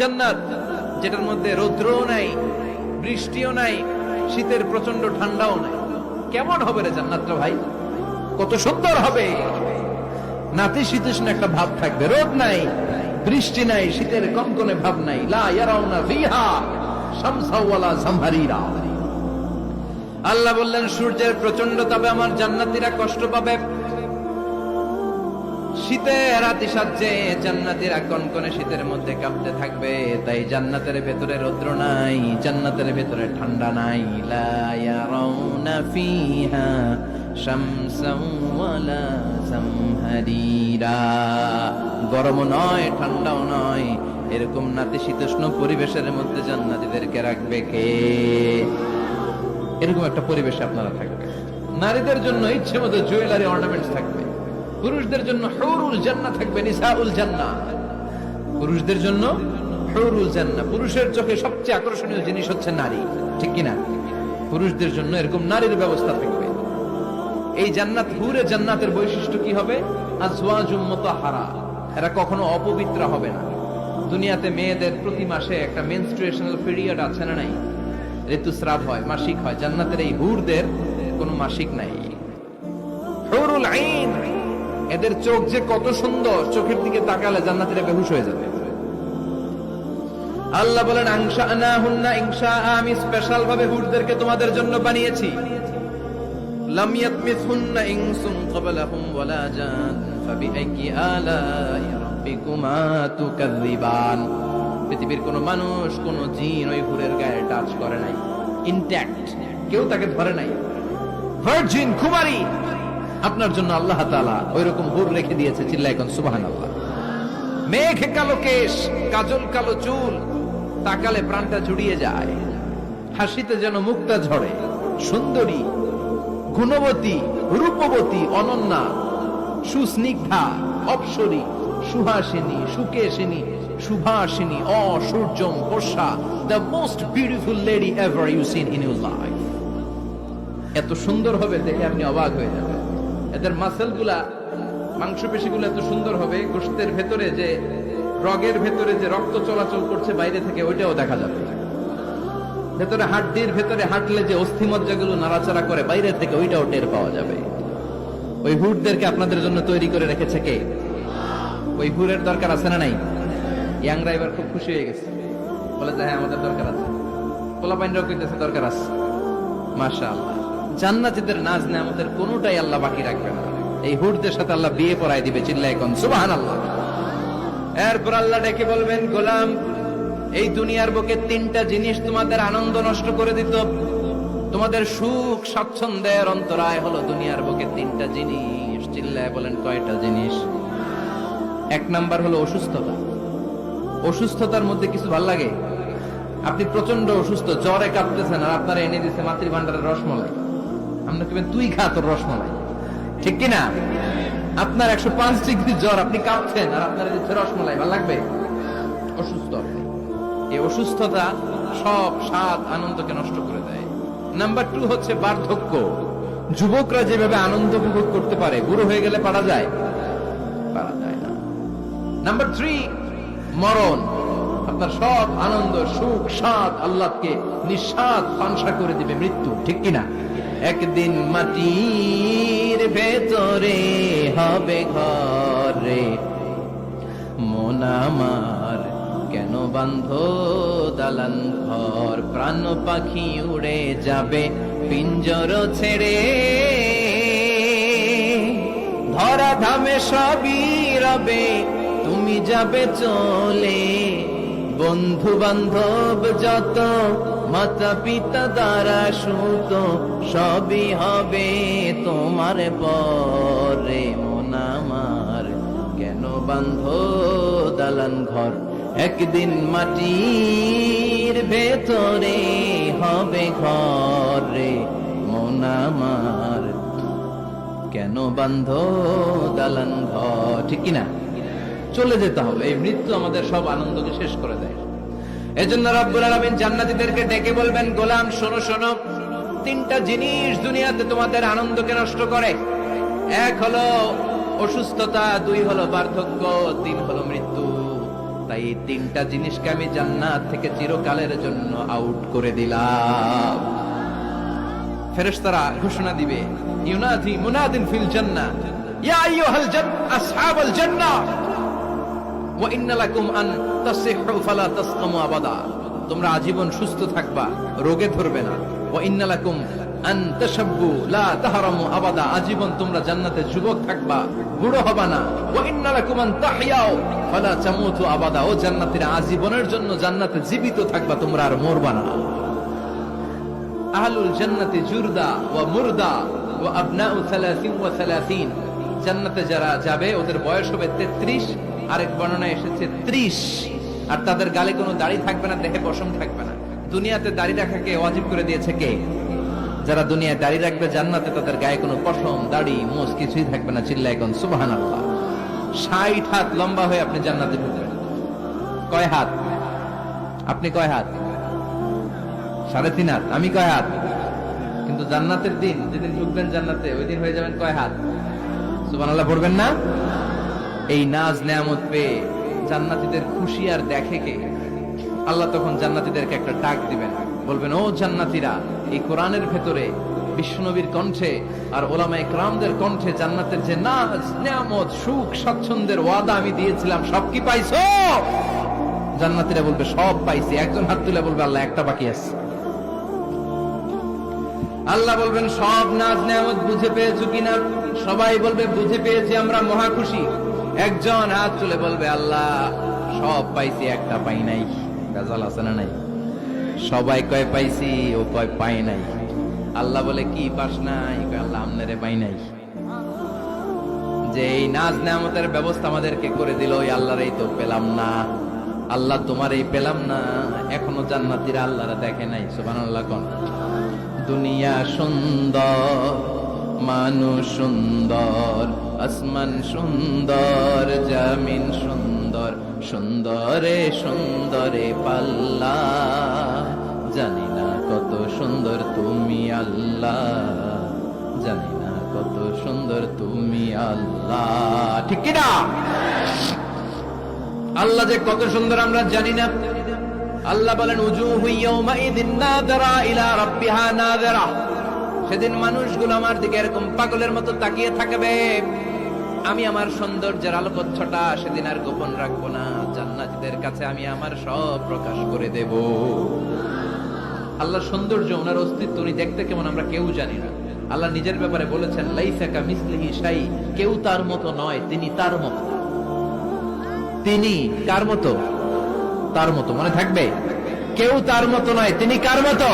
জান্নাত, যেটার মধ্যে রৌদ্রও নাই, বৃষ্টিও নাই, শীতের প্রচণ্ড ঠান্ডাও নাই। কেমন হবে রে জান্নাতটা ভাই? কত সুন্দর হবে। নাতি শীতোষ্ণ একটা ভাব থাকবে, রোদ নাই, বৃষ্টি নাই, শীতের কনকনে ভাব নাই। লা আল্লাহ বললেন, সূর্যের প্রচণ্ড তাপে আমার জান্নাতীরা কষ্ট পাবে। শীতে, রাতি সাজে, জান্নাতীরা কনকনে শীতের মধ্যে কাঁপতে থাকবে। তাই জান্নাতের ভেতরে রৌদ্র নাই, জান্নাতের ভেতরে ঠান্ডা নাই। লা ইয়ারাউনা ফিহা শামসান ওয়ালা জামহারিরা গরম নয়, ঠান্ডাও নয়, এরকম নাতিশীতোষ্ণ পরিবেশের মধ্যে জান্নাতীদেরকে রাখবে কে? এরকম একটা পরিবেশে আপনারা থাকবে নারীদের জন্য ইচ্ছে মতো জুয়েলারি অর্নামেন্টস থাকবে। পুরুষদের জন্য হৌরুল জান্না থাকবে, নিসাউল জান্না পুরুষদের জন্য হৌরুল জান্না পুরুষের চোখে সবচেয়ে আকর্ষণীয় জিনিস হচ্ছে নারী, ঠিক কিনা? পুরুষদের জন্য এরকম নারীর ব্যবস্থা থাকবে। এই জান্নাত, হুরে জান্নাতের বৈশিষ্ট্য কি হবে? আজওয়াজুম মুতাহারা। এরা কখনো অপবিত্র হবে না। দুনিয়াতে মেয়েদের প্রতি মাসে একটা মেনস্ট্রুয়েশনাল পিরিয়ড আছে না নাই? ঋতুস্রাব হয়, মাসিক হয়। জান্নাতের এই হুরদের কোনো মাসিক নাই। হুরুল আইন। এদের চোখ যে কত সুন্দর, চোখের দিকে তাকালে জান্নাতীরা বেহুশ হয়ে যাবে। আল্লাহ বলেন আংশা আনা হুন্না ইংশা আমি স্পেশাল ভাবে হুরদেরকে তোমাদের জন্য বানিয়েছি। ক্বাবলাহুম ওয়ালা জান রাব্বিকুমা পৃথিবীর কোন মানুষ, কোন জিন ওই হুরের গায়ে টাচ করে নাই। ইনট্যাক্ট কেউ তাকে ধরে নাই। ভার্জিন কুমারী! আপনার জন্য আল্লাহ তাআলা ওই রকম হুর রেখে দিয়েছে চিল্লায় এখন সুবহানাল্লাহ। মেঘ কালো কেশ, কাজল কালো চুল, তাকালে প্রাণটা জুড়িয়ে যায়। হাসিতে যেন মুক্তা ঝরে। সুন্দরী, গুণবতী, রূপবতী, অনন্যা, সুস্নিগ্ধা, অপসরী, সুহাসিনী, সুকেশিনী সুভাষিনী অসূর্যম পোষা the most beautiful lady ever you seen in your life এত সুন্দর হবে দেখে আপনি অবাক হয়ে যাবেন। এদের মাসেলগুলা মাংসপেশিগুলো এত সুন্দর হবে, গোষ্ঠের ভেতরে যে, রগের ভেতরে যে রক্ত চলাচল করছে বাইরে থেকে, ওইটাও দেখা যাবে। ভেতরে হাড্ডির ভেতরে হাঁটলে যে অস্থিমজ্জাগুলো নাড়াচাড়া করে বাইরে থেকে, ওইটাও টের পাওয়া যাবে। ওই হুডদেরকে আপনাদের জন্য তৈরি করে রেখেছে কে? ওই হুরের দরকার আছে না নাই? ইয়াংরা এবার খুব খুশি হয়ে গেছে। বলে যে হ্যাঁ আমাদের দরকার আছে। পোলা পাইনরাও কইতেছে, দরকার আছে। মাশা আল্লাহ জান্নাতীদের নাজ নেয়ামতের কোনোটাই আল্লাহ বাকি রাখবে না। এই হুরদের সাথে আল্লাহ বিয়ে পড়ায় দিবে চিল্লায় কোন সুবাহান আল্লাহ এরপর আল্লাহ ডেকে বলবেন, গোলাম, এই দুনিয়ার বুকে তিনটা জিনিস তোমাদের আনন্দ নষ্ট করে দিত। তোমাদের সুখ, স্বাচ্ছন্দ্যের অন্তরায় হলো দুনিয়ার বুকে তিনটা জিনিস। চিল্লায় বলেন, কয়টা জিনিস? এক নাম্বার হলো অসুস্থতা। অসুস্থতার মধ্যে কিছু ভালো লাগে? আপনি প্রচণ্ড অসুস্থ, জ্বরে কাঁপতেছেন আর আপনারা এনে দিচ্ছে মাতৃ ভান্ডারের রসমলাই। আমরা তোর রসমলাই। ঠিক কিনা? আপনার একশো পাঁচ ডিগ্রি জ্বর আপনি কাঁপছেন আর আপনারা রসমলাই, ভালো লাগবে? অসুস্থ এই অসুস্থতা সব স্বাদ আনন্দকে নষ্ট করে দেয়। নাম্বার টু হচ্ছে বার্ধক্য। যুবকরা যেভাবে আনন্দ উপভোগ করতে পারে, বুড়ো হয়ে গেলে পারা যায়? পারা যায় না। নাম্বার থ্রি, মরণ। আপনার সব আনন্দ, সুখ, স্বাদ আল্লাহকে নিঃস্বাদ পানসা করে দিবে মৃত্যু। ঠিক কিনা? একদিন মাটির ভেতরে হবে ঘরে। মন আমার কেন বান্ধ দালান ঘর? প্রাণ পাখি উড়ে যাবে, পিঞ্জর ছেড়ে। ধরা ধামে সবই রবে, তুমি যাবে চলে। বন্ধু বান্ধব যত মাতা পিতা দ্বারা সুত, সবই হবে তোমার পরে। মন কেন বান্ধ দালান ঘর? একদিন মাটির ভেতরে হবে ঘরে। মন আমার কেন বান্ধ দালান ঘর? ঠিক কিনা? চলে যেতে হবে। এই মৃত্যু আমাদের সব আনন্দকে শেষ করে দেয়। এজন্য রব্বুল আলামিন জান্নাতীদেরকে ডেকে বলবেন, গোলাম, শোনো শোনো, তিনটা জিনিস দুনিয়াতে তোমাদের আনন্দকে নষ্ট করে। এক হলো অসুস্থতা, দুই হলো বার্ধক্য, তিন হলো মৃত্যু। তাই তিনটা জিনিসকে আমি জান্নাত থেকে চিরকালের জন্য আউট করে দিলাম। ফেরেশতারা ঘোষণা দিবে, ইউনাদি মুনাদিন ফিল জান্নাহ। ইয়া আইয়ুহাল জান, আসহাবাল জান্নাহ। তোমরা আজীবন সুস্থ থাকবা, রোগে ধরবে না। ওয়া ইন্না লাকুম আন তাশাব্বু লা তাহরামু আবাদা। আজীবন তোমরা জান্নাতে যুবক থাকবা ও জান্নাতীরা, আজীবনের জন্য জান্নাতে জীবিত থাকবা, তোমরা আর জান্নাতি জুরদা মুরদা ওয়া আবনাউ 30 ওয়া 30 জান্নাতে যারা যাবে, ওদের বয়স হবে 33 আরেক বর্ণনায় এসেছে 30 আর তাদের গালে কোনো দাড়ি থাকবে না, দেহে পশম থাকবে না। দুনিয়াতে দাড়ি রাখাকে ওয়াজিব করে দিয়েছে কে? যারা দুনিয়ায় দাড়ি রাখবে জান্নাতে, তাদের গায়ে কোনো পশম, দাড়ি, মোজ কিছুই থাকবে না চিল্লায় কোন সুবহানাল্লাহ। 60 হাত লম্বা হয়ে আপনি জান্নাতে ঢুকবেন কয় হাত? আপনি কয় হাত? সাড়ে তিন হাত। আমি কয় হাত? কিন্তু জান্নাতের দিন, যেদিন ঢুকবেন জান্নাতে, ওই দিন হয়ে যাবেন কয় হাত? সুবহানাল্লাহ, পড়বেন না? এই নাজ নেয়ামত পেয়ে জান্নাতীদের খুশি আর দেখে কে? আল্লাহ তখন জান্নাতীদেরকে একটা ডাক দিবেন। বলবেন, ও জান্নাতীরা, এই কোরআনের ভেতরে বিশ্বনবীর কণ্ঠে আর ওলামায়ে ক্রামদের কণ্ঠে জান্নাতের যে নাজ, নেয়ামত, সুখ, স্বাচ্ছন্দ্যের ওয়াদা আমি দিয়েছিলাম, সব কি পাইছো? জান্নাতীরা বলবে, সব পাইছি। একজন হাত তুলে বলবে, আল্লাহ, একটা বাকি আছে। আল্লাহ বলবেন, সব নাজ নেয়ামত বুঝে পেয়েছ কিনা? সবাই বলবে, বুঝে পেয়েছি, আমরা মহা খুশি একজন হাত তুলে বলবে, আল্লাহ, সব পাইছি, একটা পাই নাই। গাজাল আছে না নাই? সবাই কয়, পাইছি, ও কয় পাই নাই। আল্লাহ বলে, কি পাস নাই? আল্লাহ, আমনেরে পাই নাই। যে এই নাজ নামতের ব্যবস্থা আমাদেরকে করে দিল, ওই আল্লাহর এই তো পেলাম না। আল্লাহ তোমার এই পেলাম না। এখনও জান্নাতিরা আল্লাহরা দেখে নাই, সুবহানাল্লাহ কোন। দুনিয়া সুন্দর, মানুষ সুন্দর আসমান সুন্দর, জামিন সুন্দর, সুন্দরে সুন্দরে পাল্লা। জানি না কত সুন্দর তুমি আল্লাহ, জানি না কত সুন্দর তুমি আল্লাহ। ঠিক কিনা? আল্লাহ যে কত সুন্দর আমরা জানি না। আল্লাহ বলেন ইয়াউমাইযিন নাযরা ইলা রাব্বিহা নাযরা। সেদিন মানুষগুলো আমার দিকে এরকম পাগলের মতো তাকিয়ে থাকবে। আমি আমার সৌন্দর্যের আলোকচ্ছটা সেদিন আর গোপন রাখব না। জান্নাতীদের কাছে আমি আমার সব প্রকাশ করে দেব। আল্লাহ সৌন্দর্য, ওনার অস্তিত্ব উনি দেখতে কেমন আমরা কেউ জানি না। আল্লাহ নিজের ব্যাপারে বলেছেন লাইসাকা মিসলিহি শাই কেউ তার মতো নয়, তিনি তার মতো। তিনি কার মতো? তার মতো। মনে থাকবে? কেউ তার মতো নয়, তিনি কার মতো?